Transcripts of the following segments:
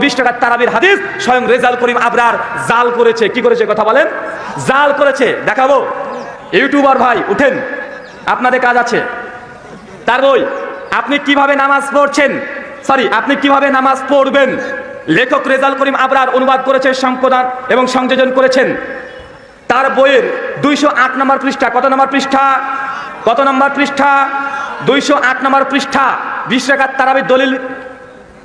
বিশ টাকার তারাবির হাদিস স্বয়ং রেজাল করিম আবরার জাল করেছে। কি করেছে কথা বলেন? জাল করেছে। দেখাবো। ইউটিউবার ভাই, উঠেন। আপনাদের কাজ আছে। তার বই, আপনি কীভাবে নামাজ পড়ছেন? সরি, আপনি কীভাবে নামাজ পড়বেন? লেখক রেজাল করিম আবরার অনুবাদ করেছে সম্পাদন এবং সংযোজন করেছেন। তার বইয়ের দুইশো আট নম্বর পৃষ্ঠা, কত নম্বর পৃষ্ঠা? কত নম্বর পৃষ্ঠা? দুইশো আট নম্বর পৃষ্ঠা। বিশ রেখার তারাবির দলিল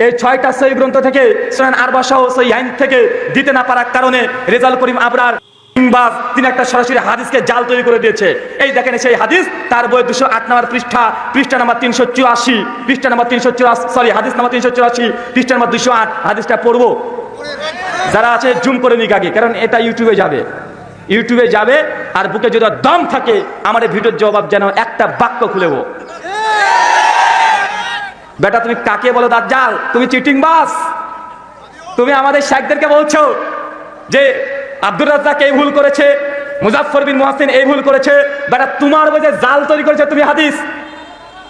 এই ছয়টা সই গ্রন্থ থেকে, সোনান আরবা সহ সই আইন থেকে দিতে না পারার কারণে রেজাল করিম আবরার কিংবাজ তিনি একটা সরাসরি হাদিসকে জাল তৈরি করে দিয়েছে। এই দেখেন সেই হাদিস, তার বই দুশো আট নম্বর পৃষ্ঠা পৃষ্ঠা নাম্বার তিনশো চুরাশি, পৃষ্ঠা নাম্বার তিনশো চুরাশি সরি হাদিস নাম্বার তিনশো চুরাশি, পৃষ্ঠা নাম্বার দুশো আট, হাদিসটা পড়ব। যারা আছে, জুম করে নিক আগে, কারণ এটা ইউটিউবে যাবে। ইউটিউবে যাবে, আর বুকে যদি দম থাকে, আমার ভিডিওর জবাব যেন একটা বাক্য খুলেব বেটা, তুমি কাকে বলো দাজ্জাল? তুমি চিটিং বাস তুমি আমাদের শেখদেরকে বলছো যে আব্দুর রাজ্জাক এই ভুল করেছে মুজাফর বিন মোহাসিন এই ভুল করেছে। বেটা, তোমার যে জাল তৈরি করেছে, তুমি হাদিস।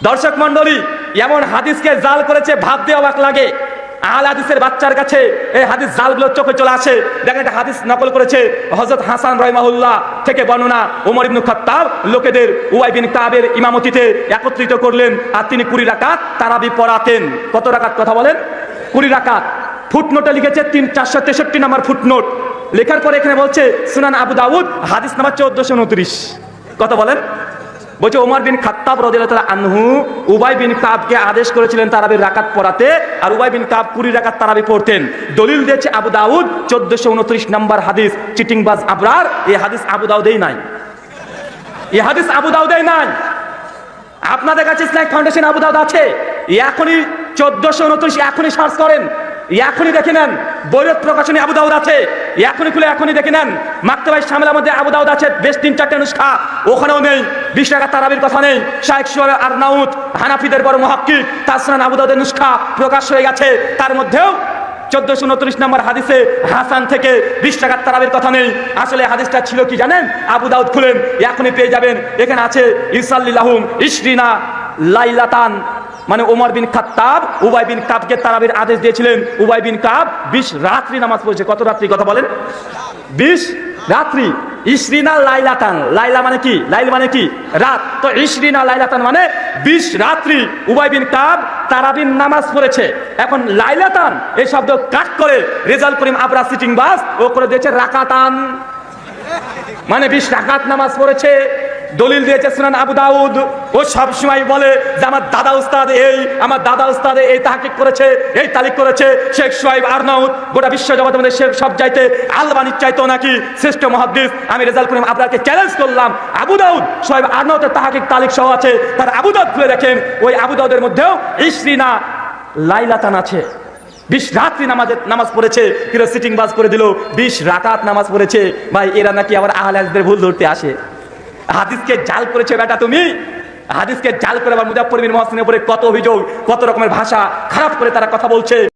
দর্শক মন্ডলী এমন হাদিসকে জাল করেছে ভাব দিয়ে অবাক লাগে। আল হাদিসের বাচ্চার কাছে এই হাদিস জালগুলো চোখে চলে আসে। দেখেন একটা হাদিস নকল করেছে হজরত হাসান রহমাহুল্লাহ থেকে বর্ণনা ওমর ইবনু খাত্তাব। লোকেদের উয়াই বিন কাবের ইমামতিতে একত্রিত করলেন আর তিনি কুড়ি রাকাত তারাবি পড়াতেন। কত রাকাত কথা বলেন? কুড়ি রাকাত। ফুটনোটে লিখেছে তিন চারশো তেষট্টি নাম্বার ফুটনোট। লেখার পরে এখানে বলছে সুনান আবু দাউদ, হাদিস নাম্বার চোদ্দশো উনত্রিশ। কথা বলেন? বলছে, ওমর বিন খাত্তাব রদিয়াল্লাহু আনহু উবাই বিন কাবকে আদেশ করেছিলেন তারাবির রাকাত পড়াতে, আর উবাই বিন কাব কুড়ি রাকাত তারাবি পড়তেন। দলিল দিয়েছে আবু দাউদ, চোদ্দশো উনত্রিশ নম্বর হাদিস, চিটিংবাজ আবরার, এই হাদিস আবু দাউদেই নাই। এই হাদিস আবু দাউদেই নাই। আপনাদের কাছে ইসলামিক ফাউন্ডেশন আবু দাউদ আছে? এখনই চোদ্দশো উনত্রিশ, এখনই সার্চ করেন। এখনই দেখে নেন বৈরত প্রকাশনী আবু দাউদ আছে। এখনই খুলে, এখনই দেখে নেন। মাক্তবাই সামলার মধ্যে আবু দাউদ আছে, বেশ তিন চারটে নুসখা। ওখানেও নেই বিশ টাকা তারাবির কথা নেই। শাহেক সোহেব আর নাউদ হানাফিদের বড় মহাক্কিক। তাসরান আবু দাউদের নুসখা প্রকাশ হয়ে গেছে। তার মধ্যেও চোদ্দশো উনত্রিশ নম্বর হাদিসে হাসান থেকে বিশ টাকার তারাবির কথা নেই। আসলে হাদিসটা ছিল কি জানেন? আবু দাউদ খুলেন, এখনই পেয়ে যাবেন। এখানে আছে ইসাল্লিল্লাহুম ইসরিনা লাইলাতান মানে ওমর বিন খাত্তাব, উবাই বিন কাবকে তারাবির আদেশ দিয়েছিলেন। উবাই বিন কাব বিশ রাত্রি নামাজ পড়েছে। কত রাত্রি? কথা বলেন। বিশ রাত্রি। ইসরিনা লাইলাতান। লাইলা মানে কি? লাইল মানে কি? রাত। তো ইসরিনা লাইলাতান মানে বিশ রাত্রি উবাই বিন কাব তারাবিন নামাজ পড়েছে। এখন লাইলাতান, এই শব্দ কাট করে রেজাল করিম আবরা সিটিং বাস ও করে দিয়েছে রাকাতান। মানে বিশ রাকাত নামাজ পড়েছে। দলিল দিয়েছে সুনান আবু দাউদ। ও সব সময় বলে যে আমার দাদা উস্তাদ এই, আমার দাদা উস্তাদ এই তাহাকিক করেছে, এই তালিক করেছে। শেখ সোহাইব আরনাউদ গোটা বিশ্ব জগতের মধ্যে শেখ সব চাইতে আলবানির চাইতো নাকি শ্রেষ্ঠ মহাদ্দিস। আমি রেজাল্ট করিম আপনাকে চ্যালেঞ্জ করলাম। আবু দাউদ সোহাইব আরনাউদের তাহাকিক তালিক সহ আছে। তার আবু দাউদ খুলে দেখেন, ওই আবু দাউদের মধ্যেও ইসরিনা লাইলাতান আছে। বিশ রাত্রি নামাজের নামাজ পড়েছে, কিরো সিটিং বাস করে দিল। বিশ রাকাত নামাজ পড়েছে। ভাই, এরা নাকি আবার আহলে ভুল ধরতে আসে। হাদিসকে জাল করেছে বেটা তুমি? হাদিসকে জাল করে আবার মুজাফর বিন মহসিনের উপরে কত অভিযোগ, কত রকমের ভাষা খারাপ করে তারা কথা বলছে।